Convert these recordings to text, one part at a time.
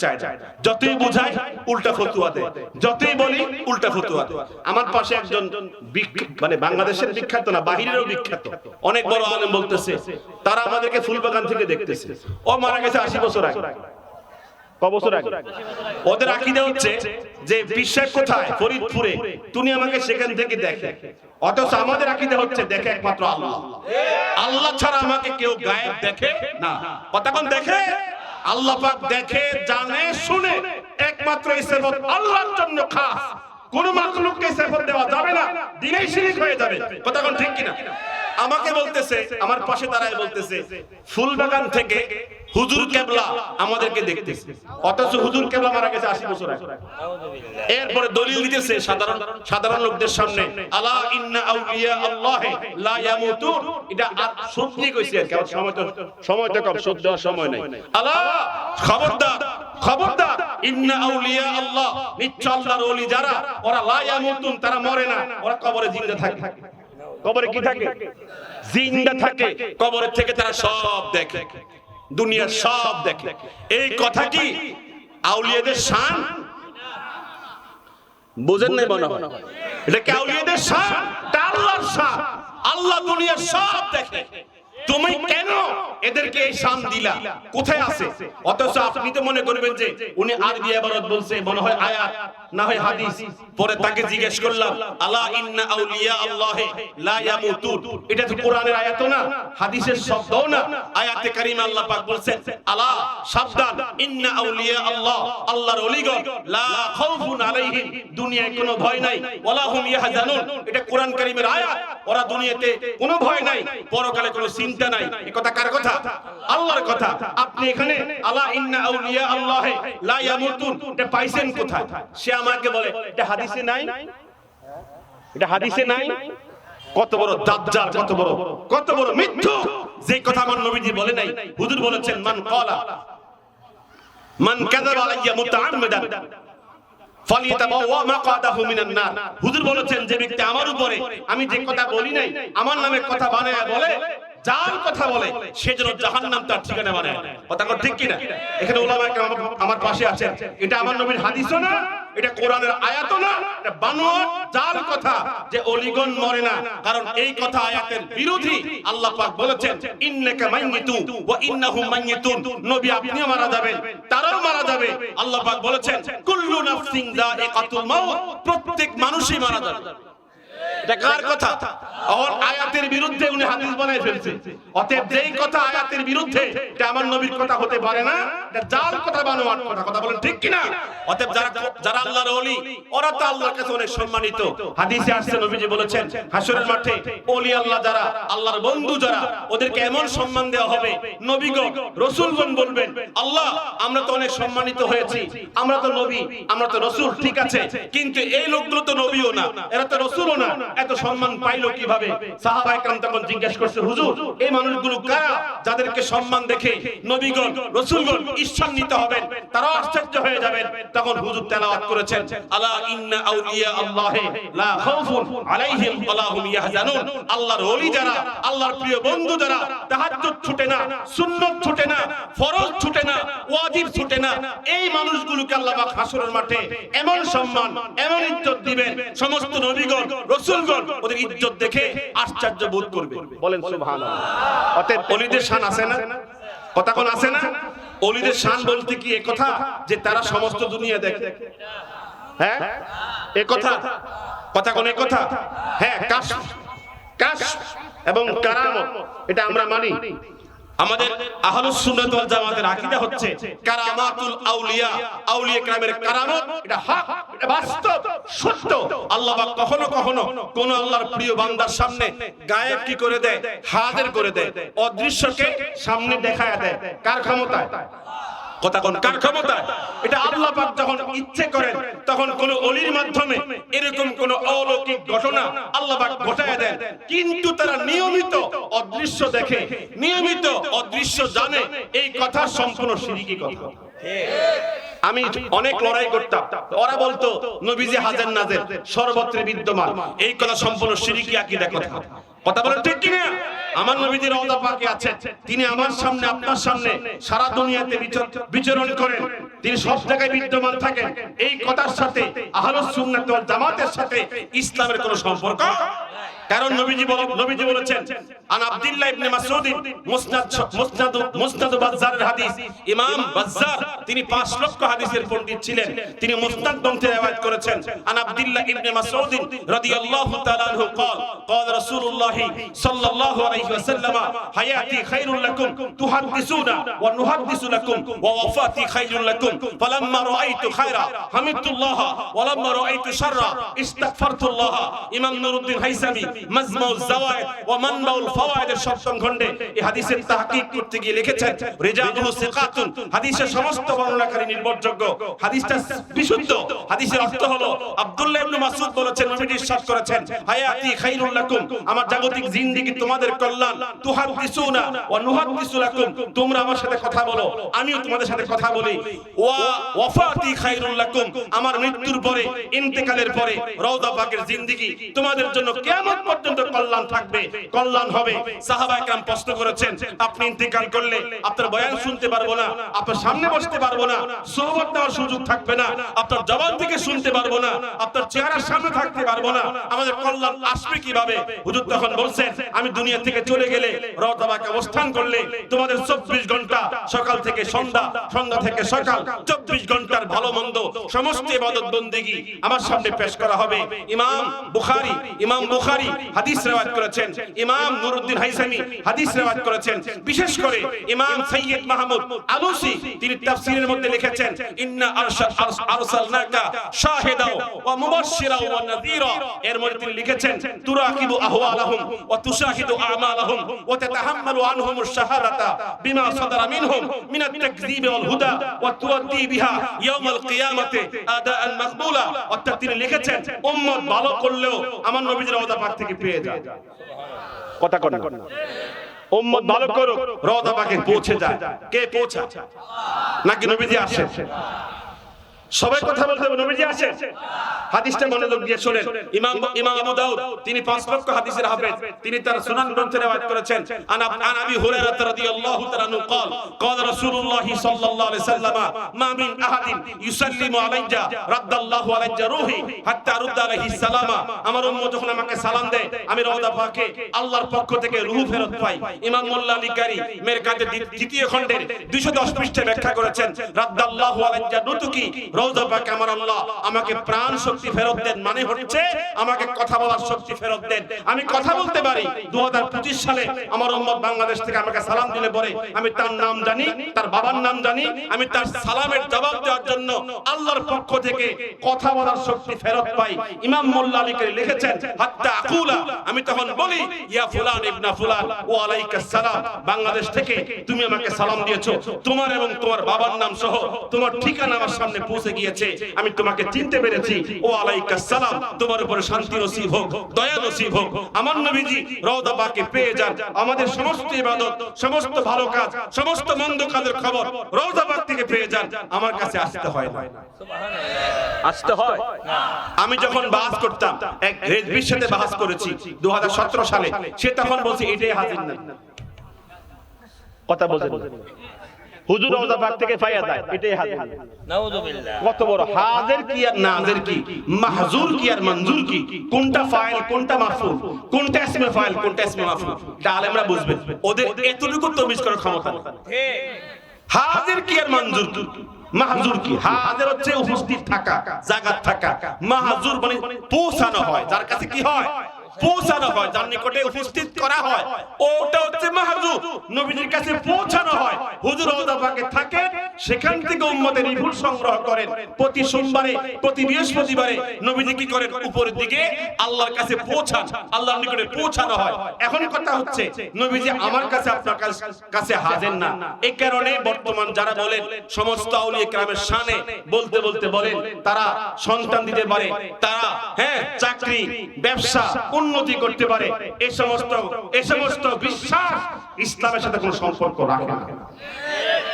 চায় না। যতই বুঝাই উল্টা ফতুয়া দেয়। যতই বলি উল্টা ফতুয়া আমার পাশে একজন মানে বাংলাদেশের বিখ্যাত না বাহিরেরও বিখ্যাত। অনেক বড় আলেম বলতেছে তারা আমাদেরকে ফুলবাগান থেকে দেখতেছে। ও মারা গেছে আশি বছর আগে। বছর আগে? ওদের আকিদা হচ্ছে যে বিশ্বাস কোথায়? ফরিদপুরে। তুমি আমাকে সেখান থেকে দেখে। অথচ আমাদের আকিদা হচ্ছে দেখে একমাত্র আল্লাহ। আল্লাহ ছাড়া আমাকে কেউ গায়েব দেখে না। কতক্ষণ দেখে? আল্লাহ পাক দেখে, জানে, শুনে। একমাত্র এই সেবত আল্লাহর জন্য খাস। কোন মাখলুককে সেবত দেওয়া যাবে না। দিনেই শিরিক হয়ে যাবে। কথা কোন ঠিক কিনা? আমাকে বলতেছে, আমার পাশে দাঁড়ায় বলতেছে, ফুলবাগান থেকে হুজুর কেবলা আমাদেরকে দেখতেছে। অথচ হুজুর কেবলা মারা গেছে আশি বছর আগে। এরপরে দলিল দিতেছে সাধারণ সাধারণ লোকদের সামনে, আলা ইন্না আউলিয়া আল্লাহ লা ইয়ামুতুন। এটা আর সত্যি কইছি আর কি সময় তো সময় তো কম দেওয়ার সময় নাই। আলা, খবরদার খবরদার, ইন্না আউলিয়া আল্লাহ, নিশ্চয় আল্লাহর ওলি যারা, ওরা লা ইয়ামুতুন, তারা মরে না, ওরা কবরে জিন্দা থাকে। কবরে কি থাকে? জিন্দা থাকে। কবরের থেকে তারা সব দেখে। দুনিয়ার সব দেখে। এই কথা কি আউলিয়াদের শান? বুঝেন নাই মনে হয়? এটা কি আউলিয়াদের শান? আল্লাহর শান। আল্লাহ দুনিয়ার সব দেখে। তুমি কেন এদেরকে এই শান দিলা? কোথায় আছে? অথচ আপনি তো মনে করবেন যে উনি আরবি ইবারত বলছে, মনে হয় আয়াত, না হয় হাদিস। পরে তাকে জিজ্ঞেস করলাম, আলা ইন্না আউলিয়া আল্লাহ লা ইয়ামুতুন? এটা তো কোরআনের আয়াত না, হাদিসের শব্দও না। আয়াতে কারিমা আল্লাহ পাক বলছেন, আলা, সাবধান, ইন্না আউলিয়া আল্লাহ, আল্লাহর ওলিগণ লা খাউফুন আলাইহিম, দুনিয়ায় কোনো ভয় নাই, ওয়ালা হুম ইয়াহজানুন। এটা কোরআন কারিমের আয়াত, ওরা দুনিয়াতে কোনো ভয় নাই। পরকালে কোনো চিন্তা নাই। এই কথা কার কথা? আল্লাহর কথা। আপনি এখানে, আলা ইন্না আউলিয়া আল্লাহ লা ইয়ামুতুন। এটা পাইছেন কোথায়? সে আমাকে বলে, এটা হাদিসে নাই? এটা হাদিসে নাই? কত বড় দাজ্জাল, কত বড় কত বড় মিথ্যু। যে কথা আমার নবীজি বলে নাই, হুজুর বলেছেন, মান ক্বালা, মান কাযাবা আলাইয়া মুতাআম্মিদান হুজুর বলেছেন, যে ব্যক্তি আমার উপরে, আমি যে কথা বলি নাই, আমার নামে কথা বানায় বলে যার কথা বলে, সে যেন জাহান্নাম তার ঠিকানা বানায় কথা ঠিক কিনা? এখানে ওলামা আমার- পাশে আছেন। এটা আমার নবীর হাদিসও না, এটা কোরআনের আয়াতও না, এটা কথা যে অলিগন মরে না, কারণ এই কথা আয়াতের বিরোধী আল্লাহ পাক বলেছেন, ইন্নাকা ওয়া নবী মারা যাবেন, তারাও মারা যাবে। আল্লাহ পাক বলেছেন, কুল্লু নাফসিন মাউত। প্রত্যেক মানুষই মারা যাবে। কথা? আয়াতের বিরুদ্ধে উনি হাদিস ফেলছে। অতএব যেই কথা আয়াতের বিরুদ্ধে, এটা আমার নবীর কথা হতে পারে না, এটা জাল কথা কথা কথা বলেন ঠিক অতএব যারা যারা আল্লাহর ওলি, ওরা তো আল্লাহর কাছে অনেক সম্মানিত। হাদিসে আসছে নবীজি বলেছেন, হাসরের মাঠে ওলি আল্লাহ যারা, আল্লাহর বন্ধু যারা, ওদেরকে এমন সম্মান দেওয়া হবে। নবীগণ রাসূলগণ বলবেন, আল্লাহ, আমরা তো অনেক সম্মানিত হয়েছি, আমরা তো নবী, আমরা তো রসুল, ঠিক আছে। কিন্তু এই লোকগুলো তো নবীও না, এরা তো রাসূলও না। এত সম্মান পাইলো কীভাবে? সাহাবায়ে কেরাম তখন জিজ্ঞেস করছে, হুজুর, এই মানুষগুলো কারা? যাদেরকে সম্মান দেখে নবীগণ, রাসূলগণ ঈর্ষান্বিত হবেন তারা আশ্চর্য হয়ে যাবেন। তখন হুজুর তেলাওয়াত করেছেন, আলা ইন্না আউলিয়া আল্লাহি লা খাউফুন আলাইহিম ওয়া হুম ইয়াহজানুন। আল্লাহর ওলি যারা, আল্লাহর প্রিয় বন্ধু যারা, তাহাজ্জুদ ছুটে না, সুন্নাত ছুটে না, ফরজ ছুটে না, ওয়াজিব ছুটে না, এই মানুষগুলোকে আল্লাহ পাক হাসরের মাঠে এমন সম্মান, এমন ইজ্জত দিবেন। সমস্ত নবীগণ রাসূল রাসূলগণ ওদের ইজ্জত দেখে আশ্চর্য বোধ করবে। বলেন সুবহানাল্লাহ। অতএব অলিদের শান আছে না? কথা কোন আছে না? অলিদের শান বলতে কি এ কথা যে তারা সমস্ত দুনিয়া দেখে? হ্যাঁ? এ কথা? কথা কোন এ কথা? হ্যাঁ কাশ। কাশ এবং কারামত এটা আমরা মানি। আমাদের আহলুস সুন্নাত ওয়াল জামাতের আকীদা হচ্ছে কারামাতুল আউলিয়া আউলিয়া کرامের কারামত, এটা হক, এটা বাস্তব, সত্য। আল্লাহ পাক কখনো কখনো কোন আল্লাহর প্রিয় বান্দার সামনে গায়েব কি করে দেয়? হাজির করে দেয়। অদৃশ্যকে সামনে দেখায় দেয়। কার ক্ষমতায়? আল্লাহ কিন্তু তারা নিয়মিত অদৃশ্য দেখে, নিয়মিত অদৃশ্য জানে এই কথা সম্পূর্ণ শিরিকি কথা। আমি অনেক লড়াই করতাম। ওরা বলতো, নবীজি হাজার নাজের, সর্বত্র বিদ্যমান। এই কথা সম্পূর্ণ সিরিকি আকীদা কথা। কথা বলেন ঠিক কিনা? আমার নবীজির রওজা পাকে আছে। তিনি আমার সামনে, আপনার সামনে সারা দুনিয়াতে বিচর- বিচরণ করেন। তিনি সব জায়গায় বিদ্যমান থাকেন। এই কথার সাথে আহলুস সুন্নাত ওয়াল জামাতের সাথে ইসলামের কোনো সম্পর্ক কারণ নবীজি বল নবীজি বলেছেন আন আব্দুল্লাহ ইবনে মাসউদ মুসনাদ মুসনাদ মুসনাদ বাজ্জারের হাদিস ইমাম বাজ্জার তিনি 5 লক্ষ হাদিসের পণ্ডিত ছিলেন তিনি মুসনাদ গ্রন্থে রওয়ায়াত করেছেন আন আব্দুল্লাহ ইবনে মাসউদ রাদিয়াল্লাহু তাআলা আনহু قال قال رسول الله صلى الله عليه وسلم حياتي خير لكم تحدثون ونحدث لكم ووفاتي خير لكم فلما رأيت خيرا حمدت الله ولما رأيت شرا استغفرت الله ইমাম নুরউদ্দিন হাইসামি মাজমাউজ জাওয়ায়েদ ওয়া মানবাউল ফাওয়ায়েদের সপ্তম খণ্ডে এই হাদিসের তাহকিক করতে গিয়ে লিখেছেন, রিজালুহু সিকাতুন হাদিসের সমস্ত বর্ণনাকারী নির্ভরযোগ্য। হাদিসটা বিশুদ্ধ। হাদিসের অর্থ হলো, আব্দুল্লাহ ইবনে মাসউদ বলেছেন, নবীজি ইরশাদ করেছেন, হায়াতি খাইরুল লাকুম আমার জাগতিক জিন্দেগি তোমাদের কল্যাণ, তুহাদ্দিসুনা ওয়া নুহাদ্দিসু লাকুম। তোমরা আমার সাথে কথা বলো, আমিও তোমাদের সাথে কথা বলি। ওয়া ওয়াফাতি খাইরুল লাকুম, আমার মৃত্যুর পরে, ইন্তেকালের পরে রওজা পাকের জিন্দেগি তোমাদের জন্য কিয়ামত পর্যন্ত কল্যাণ থাকবে, কল্যাণ হবে। সাহাবা একরাম প্রশ্ন করেছেন, আপনি ইন্তেকাল করলে আপনার বয়ান শুনতে পারব না, আপনার সামনে বসতে পারব না সোহবত নেওয়ার সুযোগ থাকবে না, আপনার জবান থেকে শুনতে পারব না, আপনার চেহারার সামনে থাকতে পারব না, আমাদের কল্যাণ আসবে কীভাবে? হুজুর তখন বলছেন, আমি দুনিয়া থেকে চলে গেলে রওজাবাকে অবস্থান করলে তোমাদের চব্বিশ ঘণ্টা সকাল থেকে সন্ধ্যা সন্ধ্যা থেকে সকাল, চব্বিশ ঘণ্টার ভালো মন্দ সমস্ত ইবাদত বন্দেগি আমার সামনে পেশ করা হবে। ইমাম বুখারী ইমাম বুখারী হাদিস রেওয়ায়াত করেছেন। ইমাম নুরউদ্দিন হাইসামি হাদিস রেওয়ায়াত করেছেন। বিশেষ করে ইমাম সৈয়দ মাহমুদ আলুসি তিনি তাফসীরের মধ্যে লিখেছেন, ইন্না আরসালনাকা শাহিদা ওয়া মুবাশশিরা ওয়া নাযীরা। এর মধ্যে তিনি লিখেছেন, তুরাকিবু আহওয়ালাহুম ওয়া তুশাহিদু আমালাহুম ওয়া তাতাহাম্মালু আনহুম আশ-শাহাদাতা বিমা সাদারা মিনহুম মিন আত-তাকযীব ওয়াল হুদা ওয়া তুআদ্দি বিহা ইয়াউমাল কিয়ামাতি আদাআন মাকবুলা। অর্থাৎ তিনি লিখেছেন, উম্মত ভালো করলেও আমার নবীজির রওজা পাক থেকে পেয়ে যায় কথা কন না। উম্মত ভালো করুক রওজা পাকে পৌঁছে যায়। কে পৌঁছা নাকি নবীজি আসে সবাই কথা বলতে হবে নবীজি আসে হাদিসটা মনোযোগ দিয়ে শুনেন ইমাম ইমাম আবু দাউদ তিনি পাঁচ লক্ষ হাদিসের হাফেজ তিনি তার সুনান গ্রন্থে রওয়ায়াত করেছেন আন আন আবি হুরায়রা রাদিয়াল্লাহু তাআলা আনহু قال قال رسول الله صلى الله عليه وسلم ما من احد يسلم علي رد الله علي روحي حتى ارد عليه السلام আমার উম্মত যখন আমাকে সালাম দেয় আমি রওজা পাকে আল্লাহর পক্ষ থেকে রূহ ফেরত পাই ইমাম মোল্লা আলী কারি মের কাছে দ্বিতীয় খণ্ডের 210 পৃষ্ঠা ব্যাখ্যা করেছেন রাদ্দাল্লাহু আলাইয়া নুতুকি রওজা পাকে আমার আল্লাহ আমাকে প্রাণ শক্তি ফেরত দেন মানে হচ্ছে আমাকে কথা বলার শক্তি ফেরত দেন। আমি কথা বলতে পারি। 2025 সালে আমার উম্মত বাংলাদেশ থেকে আমাকে সালাম দিলে পরে আমি তার নাম জানি, তার বাবার নাম জানি, আমি তার সালামের জবাব দেওয়ার জন্য আল্লাহর পক্ষ থেকে কথা বলার শক্তি ফেরত পাই। ইমাম মোল্লা আলী কারি লিখেছেন, হাত্তা আকুলা, আমি তখন বলি, ইয়া ফুলান ইবনা ফুলান ওয়া আলাইকাস সালাম, বাংলাদেশ থেকে তুমি আমাকে সালাম দিয়েছ। তোমার এবং তোমার বাবার নাম সহ তোমার ঠিকানা আমার সামনে পৌঁছে গিয়েছে আমি তোমাকে চিনতে পেরেছি। ও আলাইকাস সালাম তোমার উপরে শান্তি নসিব হোক দয়া নসিব হোক। আমার নবীজি রওজা পাকে পেয়ে যান। আমাদের সমস্ত ইবাদত সমস্ত ভালো কাজ সমস্ত মন্দ কাজের খবর রওজা পাক থেকে পেয়ে যান। আমার কাছে আসতে হয় না। আসতে হয়? আমি যখন বাস করতাম এক রেজবির সাথে বাস করেছি 2017 সালে। সে তখন বলছে এটাই হাজির না। কথা বলছেন হুজুর রওজা পাক থেকে পাইয়া যায়। এটাই হাজির নাউযুবিল্লাহ কত বড় হাজির কি আর নাজির কি? মাহজুর কি আর মঞ্জুর কি? কোনটা ফাইল কোনটা মাফুল কোনটা ইসমে ফাইল কোনটা ইসমে মাফুল এটা আলেমরা বুঝবেন ওদের এতটুকু তমিজ করার ক্ষমতা নেই। হাজির কি আর মঞ্জুর কি? মাহজুর কি? হাজির হচ্ছে উপস্থিত থাকা জায়গা থাকা। মাহজুর মানে পৌঁছানো হয় যার কাছে কি হয়? পৌঁছানো হয়, যার নিকটে উপস্থিত করা হয়। ওটা হচ্ছে মাহজুর নবীজির কাছে পৌঁছানো হয়। হুজুর পাকে থাকে সেখান থেকে উম্মতের রিপোর্ট সংগ্রহ করেন। প্রতি সোমবারে, প্রতি বৃহস্পতিবারে নবীজি কি করেন? উপরের দিকে আল্লাহর কাছে পৌঁছান, আল্লাহর নিকটে পৌঁছানো হয়। এখন কথা হচ্ছে, নবীজি আমার কাছে, আপনার কাছে হাজির না। এই কারণে বর্তমান যারা বলেন, সমস্ত আউলিয়া কেরামের শানে বলতে বলতে বলেন, তারা সন্তান দিতে পারে। তারা হ্যাঁ চাকরি, ব্যবসা উন্নতি করতে পারে। এই সমস্ত এই সমস্ত বিশ্বাস ইসলামের সাথে কোনো সম্পর্ক রাখে না।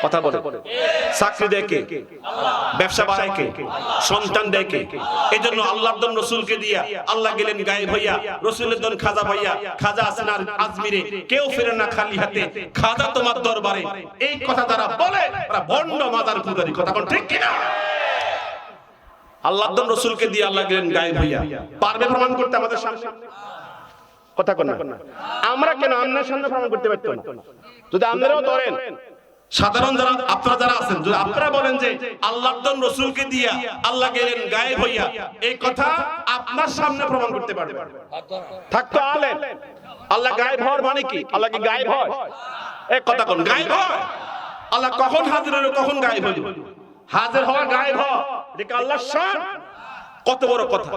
কথা বলে। চাকরি কে? ব্যবসা বাড়ায় কে? সন্তান দেয় কে? এই জন্য আল্লাহর দন রসুলকে দিয়া আল্লাহ গেলেন গায়ে ভাইয়া রসুলের দন খাজা ভাইয়া খাজা আছেন আর আজমিরে কেউ ফেরে না খালি হাতে, খাজা তোমার দরবারে। এই কথা তারা বলে, তারা ভণ্ড মাদার পূজারি। কথা কোন ঠিক কিনা? আল্লাহর দন রসুলকে দিয়ে আল্লাহ গেলেন গায়ে ভাইয়া পারবে প্রমাণ করতে আমাদের সামনে? কথা কোন আমরা কেন আপনার সামনে প্রমাণ করতে পারতো না? যদি আপনারাও ধরেন, সাধারণ যারা, আপনারা যারা আছেন, যদি আপনারা বলেন যে আল্লাহর দন রসুলকে দিয়া আল্লাহ গেলেন গায়েব হইয়া, এই কথা আপনার সামনে প্রমাণ করতে পারবে। থাকতো আলেন আল্লাহ গায়েব হওয়ার মানে কি? আল্লাহ কি গায়েব হয়? এই কথা কোন, গায়েব হয়? আল্লাহ কখন হাজির হলো, কখন গায়েব হইল হাজির হওয়া গায়েব হওয়া। এটা আল্লাহর শান। কত বড় কথা।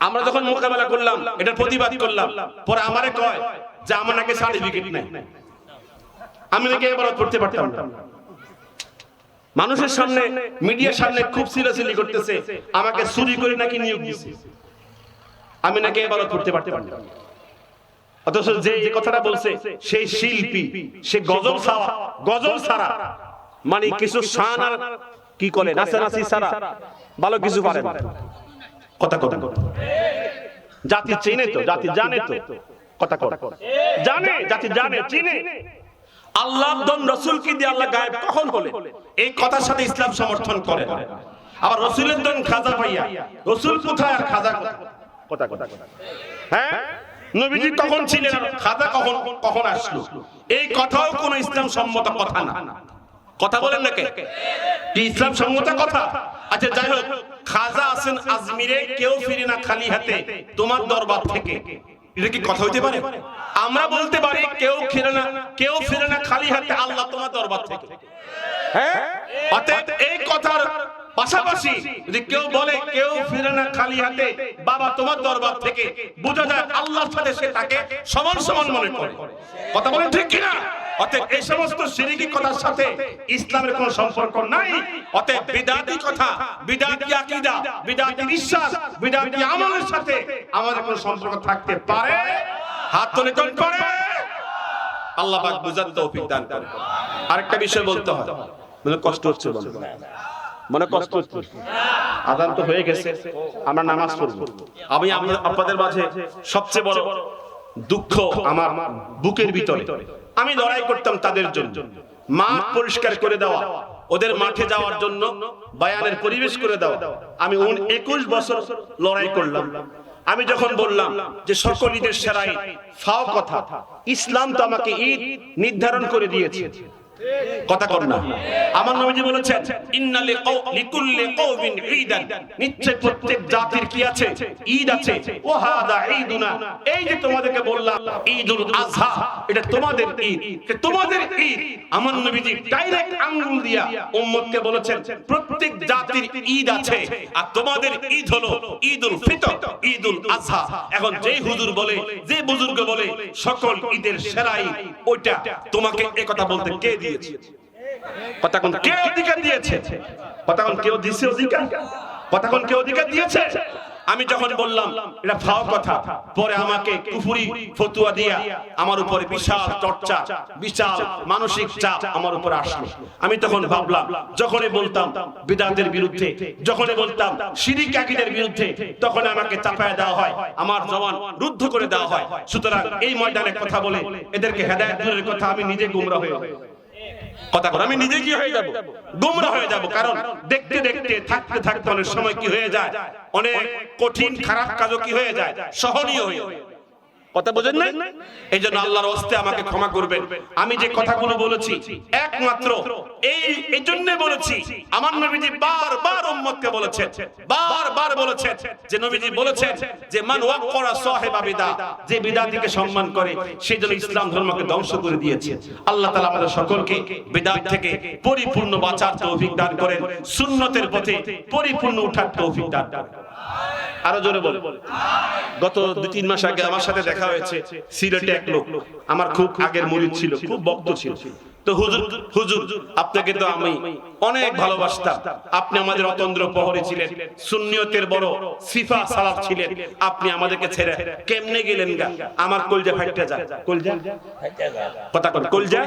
আমরা যখন মোকাবেলা করলাম, এটার প্রতিবাদ করলাম। পরে আমারে কয় যে আমার নাকি সার্টিফিকেট নাই। আমি নাকি এবার করতে পারতাম না। মানুষের সামনে মিডিয়ার সামনে খুব সিরিয়াসলি করতেছে, আমাকে চুরি করে নাকি নিয়োগ দিছে। আমি নাকি এবার পারতে পারতাম। অথচ যে কথাটা বলছে সেই শিল্পী, সে গজল ছাড়া গজল ছাড়া। মানে কিছু শান আর কি করে? নাচানাচি ছাড়া ভালো কিছু পারে কথা কথা জাতি চেনে তো জাতি জানে তো। কথা কথা জানে জাতি জানে চিনে। আল্লাহ দন রসুল কি দিয়ে আল্লাহ গায়েব কখন হলে এই কথার সাথে ইসলাম সমর্থন করে আবার রসুলের দন খাজা পাইয়া রসুল কোথায় আর খাজা? কথা কথা হ্যাঁ? নবীজি কখন ছিলেন খাজা কখন কখন আসলো? এই কথাও কোন ইসলাম সম্মত কথা না। কথা বলেন না কে কি ইসলাম সম্মত কথা? আচ্ছা যাই হোক, খাজা আছেন আজমিরে কেউ ফিরে না খালি হাতে তোমার দরবার থেকে। এটা কি কথা হইতে পারে? আমরা বলতে পারি কেউ ফিরে না, কেউ ফিরে না খালি হাতে আল্লাহ তোমার দরবার থেকে। হ্যাঁ? অতএব এই কথার পাশাপাশি যদি কেউ বলে কেউ ফিরে না খালি হাতে বাবা তোমার দরবার থেকে, বোঝা যায় আল্লাহর সাথে সে তাকে সমান সমান মনে করে। কথা বলেন ঠিক কিনা? অতএব এই সমস্ত সিরিকি কথার সাথে ইসলামের কোনো সম্পর্ক নাই। অতএব বিদাতি কথা, বিদাতি আকীদা, বিদাতি বিশ্বাস, বিদাতি আমলের সাথে আমাদের কোনো সম্পর্ক থাকতে পারে। হাত তুলে কোন পারে? আল্লাহ পাক বুঝার তৌফিক দান করে আরেকটা বিষয় বলতে হয়। মানে কষ্ট হচ্ছে বলতে মনে কষ্ট হচ্ছে। আদান তো হয়ে গেছে। আমরা নামাজ পড়ব। আমি আপনাদের মাঝে সবচেয়ে বড় দুঃখ আমার বুকের ভিতরে। আমি লড়াই করতাম তাদের জন্য। মাঠ পরিষ্কার করে দেওয়া, ওদের মাঠে যাওয়ার জন্য, বায়ানের পরিবেশ করে দেওয়া। আমি একুশ বছর লড়াই করলাম। আমি যখন বললাম যে সকল ঈদের সেরা ঈদ ফাও কথা, ইসলাম তো আমাকে ঈদ নির্ধারণ করে দিয়েছে। কথা কর না। আমার নবীজি বলেছেন, ইন্নালি লিকুল্লি কওমিন ঈদান। নিশ্চয় প্রত্যেক জাতির কি আছে? ঈদ আছে। ও হাদা ঈদুনা। এই যে তোমাদেরকে বললাম, ঈদুল আযহা, এটা তোমাদের ঈদ। তোমাদের ঈদ। আমার নবীজি ডাইরেক্ট আঙ্গুল দিয়া উম্মতকে বলেছেন, প্রত্যেক জাতির ঈদ আছে, আর তোমাদের ঈদ হলো ঈদুল ফিতর, ঈদুল আযহা। এখন যেই হুজুর বলে, যে বুজুর্গ বলে, সকল ঈদের সেরা ঈদ ওইটা। তোমাকে এই কথা বলতে কে দিয়েছে। কে অধিকার দিয়েছে? কথা কোন দিয়েছে? অধিকার কথা কে অধিকার দিয়েছে? আমি যখন বললাম, এটা ফাও কথা, পরে আমাকে কুফুরি ফতুয়া দিয়া আমার উপরে বিশাল চর্চা, বিশাল মানসিক চাপ আমার উপরে আসলো। আমি তখন ভাবলাম, যখনই বলতাম বিদাতের বিরুদ্ধে, যখনই বলতাম শিরিক আকিদের বিরুদ্ধে, তখন আমাকে চাপায় দেওয়া হয়, আমার জবান রুদ্ধ করে দেওয়া হয়। সুতরাং এই ময়দানে কথা বলে এদেরকে হেদায়েত দূরের কথা আমি নিজে গুমরা হয়ে কথা বলে। আমি নিজে কি হয়ে যাব? গোমরা হয়ে যাব। কারণ দেখতে দেখতে, থাকতে থাকতে অনেক সময় কি হয়ে যায়? অনেক কঠিন, খারাপ কাজও কি হয়ে যায়? সহনীয় হয়ে কথা বোঝেন না? এই জন্য আল্লাহর হস্তে আমাকে ক্ষমা করবেন। আমি যে কথাগুলো বলেছি একমাত্র এই এই জন্য বলেছি আমার নবীজি বারবার উম্মতকে বলেছেন বারবার বলেছেন যে নবীজি বলেছেন যে মান ওয়াক্করা সাহেবা বিদা যে বিদাতিকে সম্মান করে সেই জন্য ইসলাম ধর্মকে ধ্বংস করে দিয়েছে। আল্লাহ তাআলা আমাদের সকলকে বিদাত থেকে পরিপূর্ণ বাঁচার তৌফিক দান করেন সুন্নতের পথে পরিপূর্ণ উঠার তৌফিক দান করেন। আরও জোরে বল। গত দুই তিন মাস আগে আমার সাথে দেখা হয়েছে, সিলেটে এক লোক। আমার খুব আগের মরিদ ছিল, খুব বক্ত ছিল। তো হুজুর হুজুর, আপনাকে তো আমি অনেক ভালোবাসতাম। আপনি আমাদের অতন্দ্র প্রহরী ছিলেন, সুন্নিয়তের বড় সিফা সালাফ ছিলেন। আপনি আমাদেরকে ছেড়ে কেমনে গেলেন গা? আমার কলজা ফাইটটা যায় কলজা? কথা কথা কলজা?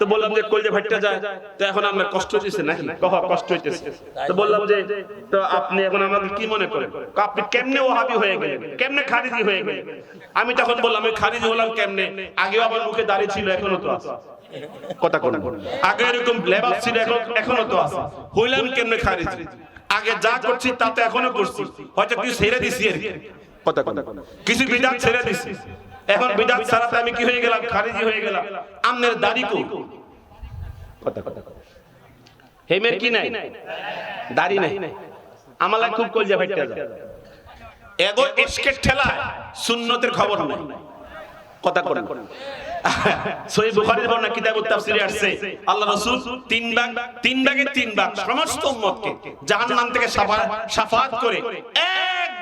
তো বললাম যে কলজা ফাইটটা যায় তো এখন আমরা কষ্ট হইতেছে নাকি? কহ, কষ্ট হইতেছে। তো বললাম যে, তো আপনি এখন আমাকে কি মনে করেন? আপনি কেমনে ওহাবি হয়ে গেলেন? কেমনে খারিজি হয়ে গেলেন? আমি তখন বললাম আমি খারিজি হলাম কেমনে? আগেও আমার মুখে দাঁড়িয়ে ছিল এখনও তো আছে। কথা কথা আগে এরকম লেবাস ছিল এখন এখনও তো আছে। হইলাম কেমনে খারিজি? আগে যা করছি তা তো এখনও করছি। হয়তো কিছু ছেড়ে দিছি আর কথা কথা কিছু বিদাত ছেড়ে দিছি। এখন বিদাত ছাড়াতে আমি কি হয়ে গেলাম? খারিজি হয়ে গেলাম। আমনের দাড়ি কো কথা কথা হেমের কি নাই? দাড়ি নাই। আমালা খুব কলজা ফাইটা যায়। এগো এসকের ঠেলায় সুন্নতের খবর নাই। কথা করেন সহি বুখারীর বর্ণনা আসছে। আল্লাহ রাসূল তিন ভাগ তিন ভাগের তিন ভাগ সমস্ত উম্মতকে জাহান্নাম থেকে সাফা- সাফাত করে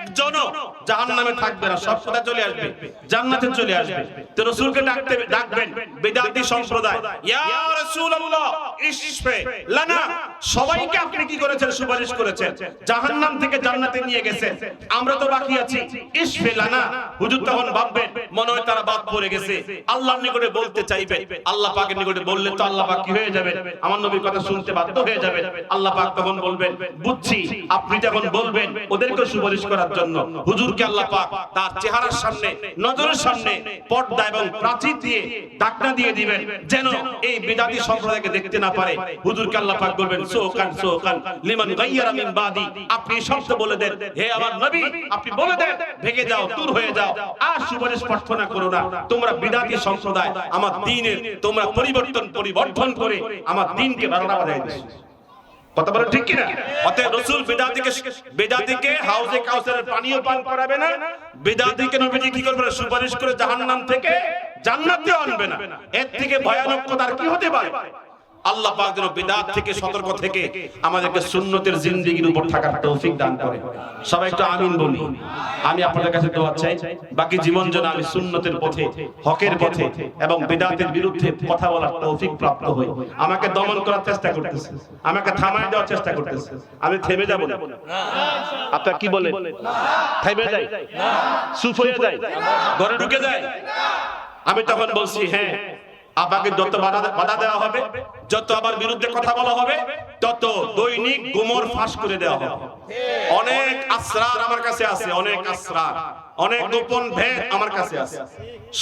একজন জাহান্নামে থাকবে না, সব কথা চলে আসবে, জান্নাতে চলে আসবে। তো রাসূলকে ডাকতে ডাকবেন, বেদাতি সম্প্রদায়, ইয়া রাসূলুল্লাহ, ইশফে লানা। সবাইকে আপনি কি করেছেন? সুপারিশ করেছেন। জাহান্নাম থেকে জান্নাতে নিয়ে গেছেন আমরা তো বাকি আছি। ইশফে লানা। হুজুর তখন ভাববেন, মনে হয় তারা বাদ পড়ে গেছে। আল্লাহর নিকটে বলতে চাইবে, আল্লাহ পাকের নিকটে বললে তো আল্লাহ পাক কি হয়ে যাবে? আমার নবীর কথা শুনতে বাধ্য হয়ে যাবে। আল্লাহ পাক তখন বলবেন, বুঝছি, আপনি যখন বলবেন ওদেরকে সুপারিশ করার জন্য হুজুরকে আল্লাহ পাক তার চেহারার সামনে, নজরের সামনে, পর্দা এবং প্রাচীর দিয়ে ডাকনা দিয়ে দিবেন যেন এই বিদাতি সম্প্রদায়কে দেখতে না পারে। হুজুরকে আল্লাহ পাক বলবেন, সোকান সোকান, লিমান গাইয়ারা মিন বাদি। আপনি শব্দ বলে দেন, হে আমার নবী, আপনি বলে দেন ভেগে যাও, দূর হয়ে যাও, আর সুপারিশ প্রার্থনা করো না। তোমরা বিদাতি সম্প্রদায়, আমার দিনের তোমরা পরিবর্তন পরিবর্তন করে আমার দিনকে বারোটা বাজায় দিচ্ছ কথা বলেন ঠিক কিনা? অতএব রসুল বেদাতিকে বেদাতিকে হাউজে কাউসারের পানীয় পান করাবে না। বেদাতিকে নবীজি কি করবে? সুপারিশ করে জাহান্নাম থেকে জান্নাতে আনবে না। এর থেকে ভয়ানক কথা কি হতে পারে? আল্লাহ পাক যেন বিদাত থেকে, সতর্ক থেকে আমাদেরকে সুন্নতের জিন্দেগির উপর থাকার তৌফিক দান করে। সবাই একটু আমিন বলি। আমি আপনাদের কাছে দোয়া চাই, বাকি জীবন যেন আমি সুন্নতের পথে, হকের পথে এবং বিদাতের বিরুদ্ধে কথা বলার তৌফিক প্রাপ্ত হই। আমাকে দমন করার চেষ্টা করতেছে। আমাকে থামায় দেওয়ার চেষ্টা করতেছে। আমি থেমে যাব না। আপনার কি বলেন? থেমে যাই? চুপ হয়ে যাই? ঘরে ঢুকে যায় আমি তখন বলছি হ্যাঁ আপনাকে যত বাধা বাধা দেওয়া হবে যত আমার বিরুদ্ধে কথা বলা হবে তত দৈনিক গোমর ফাঁস করে দেওয়া হবে। অনেক আশ্রার আমার কাছে আছে অনেক আশ্রার অনেক গোপন ভেদ আমার কাছে আছে।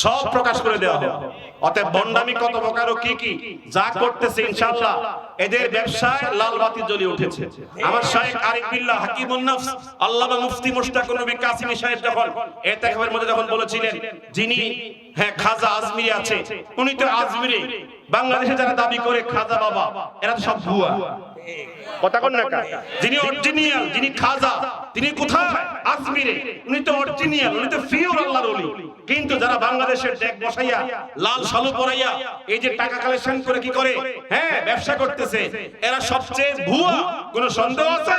সব প্রকাশ করে দেওয়া হবে অতএব বন্ডামি কত প্রকার ও কি কি? যা করতেছে ইনশাআল্লাহ। এদের ব্যবসায় লাল বাতি জ্বলে উঠেছে। আমার শাইখ আরিফ বিল্লাহ হাকিমুন নফস আল্লামা মুফতি মুশতাক নবী কাসিমি সাহেব যখন এতেকাবের মধ্যে যখন বলেছিলেন যিনি হ্যাঁ খাজা আজমিরি আছে উনি তো আজমিরি বাংলাদেশে যারা দাবি করে খাজা বাবা এরা তো সব ভুয়া। কথা কোন না যিনি যিনি খাজা, তিনি কোথায়? আজমিরে। উনি তো উনি তো আল্লাহর ওলি। কিন্তু যারা বাংলাদেশের বসাইয়া, লাল পরাইয়া, এই যে টাকা কালেকশন করে কি করে? হ্যাঁ ব্যবসা করতেছে। এরা সবচেয়ে ভুয়া, কোনো সন্দেহ আছে?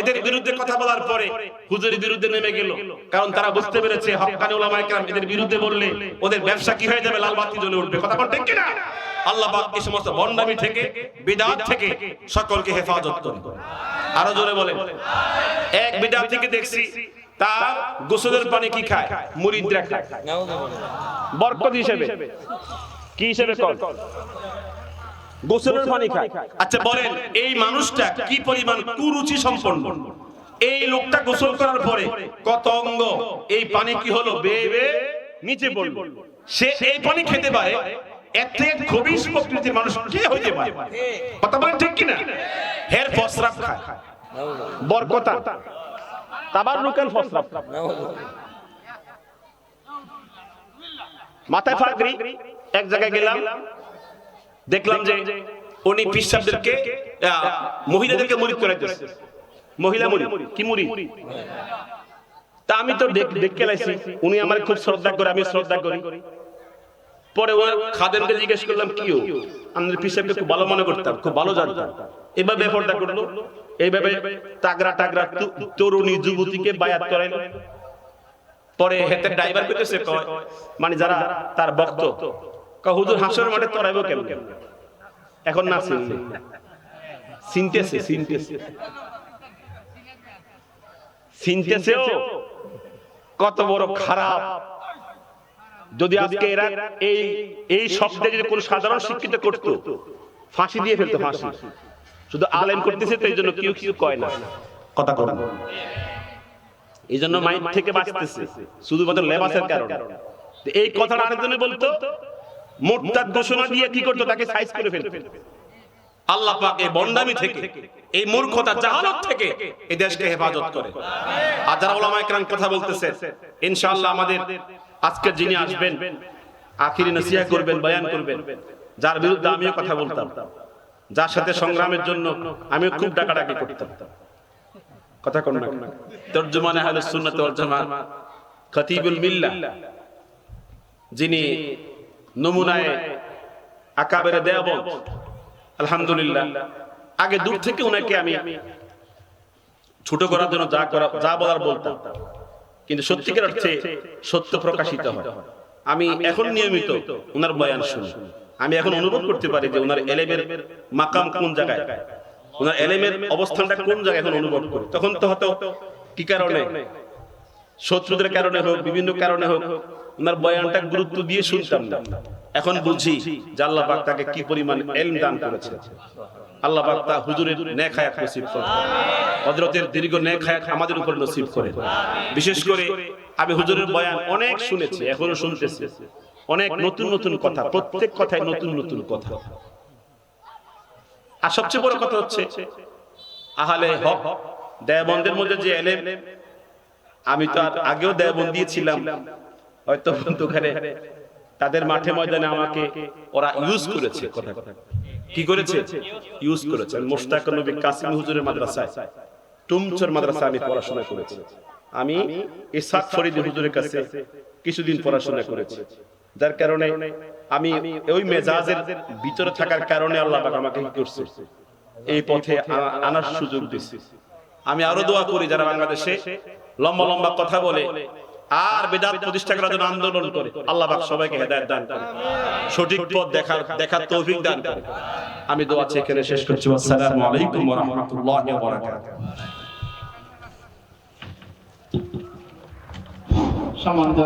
এদের বিরুদ্ধে কথা বলার পরে হুজুরের বিরুদ্ধে নেমে গেল। কারণ তারা বুঝতে পেরেছে হক্কানি ওলামায়ে কেরাম এদের বিরুদ্ধে বললে ওদের ব্যবসা কি হয়ে যাবে? লাল বাতি জ্বলে উঠবে। কথা বল ঠিক কিনা? আল্লাহ পাক এই সমস্ত বন্ডামি থেকে বিদাত থেকে সকলকে হেফাজত করুন। আরও জোরে বলেন। এক বিদাত থেকে দেখছি তার গোসলের পানি কি খায়? মুরিদরা খায়। বরকত হিসেবে। কি হিসেবে কর গোসলের পানি খায়। আচ্ছা বলেন এই মানুষটা কি পরিমাণ কুরুচি সম্পন্ন? এই লোকটা গোসল করার পরে কত অঙ্গ? এই পানি কি হলো? বেয়ে বেয়ে নিচে পড়ল। সে এই পানি খেতে পারে খবিস প্রকৃতির মানুষ কে হইতে পারে? কথা বলেন ঠিক কিনা? হের ফসরাফ খায়। বরকতা তাবার ফসরাফ মাথায় ফাগরি, এক জায়গায় গেলাম। দেখলাম যে উনি পিসাবদেরকে মহিলাদেরকে মুরিদ করে দিচ্ছে মহিলা মুরিদ কি মুরিদ তা আমি তো দেখ- লাইছি। উনি আমার খুব শ্রদ্ধা করে আমি শ্রদ্ধা করি। পরে ওর খাদেমকে জিজ্ঞেস করলাম, কি আমাদের পিসাবকে খুব ভালো মনে করতাম, খুব ভালো জানতাম। এবার ব্যাপারটা করল। এইভাবে টাগরা টাগরা তরুণী যুবতীকে বায়াত করাইলো পরে হেতের ড্রাইভার করতেছে কয় মানে যারা তার ভক্ত কা হুজুর হাসর মাঠে তরাইবো কেমন? এখন না চিনলে চিনতেছে চিনতেছে চিনতেছেও কত বড় খারাপ। যদি আজকে এরা এই এই শব্দে যদি কোন সাধারণ শিক্ষিত করত ফাঁসি দিয়ে ফেলতো ফাঁসি শুধু আলেম করতেছে তো এই জন্য কেউ কিছু কয় না। কথা কয় এই জন্য মাইক থেকে বাঁচতেছে। শুধুমাত্র লেবাসের কারণে। তো এই কথাটা আরেকজনে বলতো মোট্টার ঘোষণা দিয়ে কি করতো তাকে সাইজ করে ফেলতো। আল্লাহ পাক এই বন্ডামি থেকে এই মূর্খতা জাহালত থেকে এই দেশকে হেফাজত করে। আর যারা ওলামা একরাম কথা বলতেছে ইনশাআল্লাহ আমাদের আজকে যিনি আসবেন আখিরি নসিহা করবেন বয়ান করবেন। যার বিরুদ্ধে আমিও কথা বলতাম। যার সাথে সংগ্রামের জন্য আমিও খুব ডাকাডাকি করতাম। কথা কোন না তর্জমান আহলে সুন্নাত ওয়াল জামাত খতিবুল মিল্লাহ যিনি নমুনায় আকাবের দেওবন্দ আলহামদুলিল্লাহ। আগে দূর থেকে ওনাকে আমি ছোট করার জন্য যা করা যা বলার বলতাম। কিন্তু সত্যিকার অর্থে সত্য প্রকাশিত হয়। আমি এখন নিয়মিত ওনার বয়ান শুনি। আমি এখন অনুভব করতে পারি যে ওনার এলেমের মাকাম কোন জায়গায়? ওনার এলেমের অবস্থানটা কোন জায়গায় এখন অনুভব করি? তখন তো হয়তো কি কারণে? শত্রুদের কারণে হোক, বিভিন্ন কারণে হোক, ওনার বয়ানটা গুরুত্ব দিয়ে শুনতাম না। এখন বুঝি যে আল্লাহ পাক তাকে কি পরিমাণ এলম দান করেছে আল্লাহ পাক তা হুজুরের নেক হায়াত নসিব করে হযরতের দীর্ঘ নেক হায়াত আমাদের উপর নসিব করে বিশেষ করে আমি হুজুরের বয়ান অনেক শুনেছি, এখনও শুনতেছি। অনেক নতুন নতুন কথা, প্রত্যেক কথায় নতুন নতুন কথা। আর সবচেয়ে বড় কথা হচ্ছে, আহলে হক দেয়বন্দের মধ্যে যে এলেম আমি তো আর আগেও দেয়বন্দ দিয়েছিলাম। হয়তো ওখানে তাদের মাঠে ময়দানে আমাকে ওরা ইউজ করেছে কথা কি করেছে? ইউজ করেছে। আমি মোশতাক নবী কাসিম হুজুরের মাদ্রাসায়। টুমচর মাদ্রাসা আমি পড়াশোনা করেছি। আমি ইসাক ফরিদ হুজুরের কাছে কিছুদিন পড়াশোনা করেছি। যার কারণে আমি ওই মেজাজের ভিতরে থাকার কারণে আল্লাহ পাক আমাকে কি করছে। এই পথে আনা- আনার সুযোগ দিচ্ছে আমি আরও দোয়া করি যারা বাংলাদেশে লম্বা লম্বা কথা বলে আর বেদাত প্রতিষ্ঠা করার জন্য আন্দোলন করে। আল্লাহ পাক সবাইকে হেদায়েত দান করে সঠিক পথ দেখার দেখার তৌফিক দান করে আমি দোয়া চেয়ে এখানে শেষ করছি। আসসালামু আলাইকুম ওয়া রাহমাতুল্লাহি ওয়া বারাকাতুহু। সম্মানিত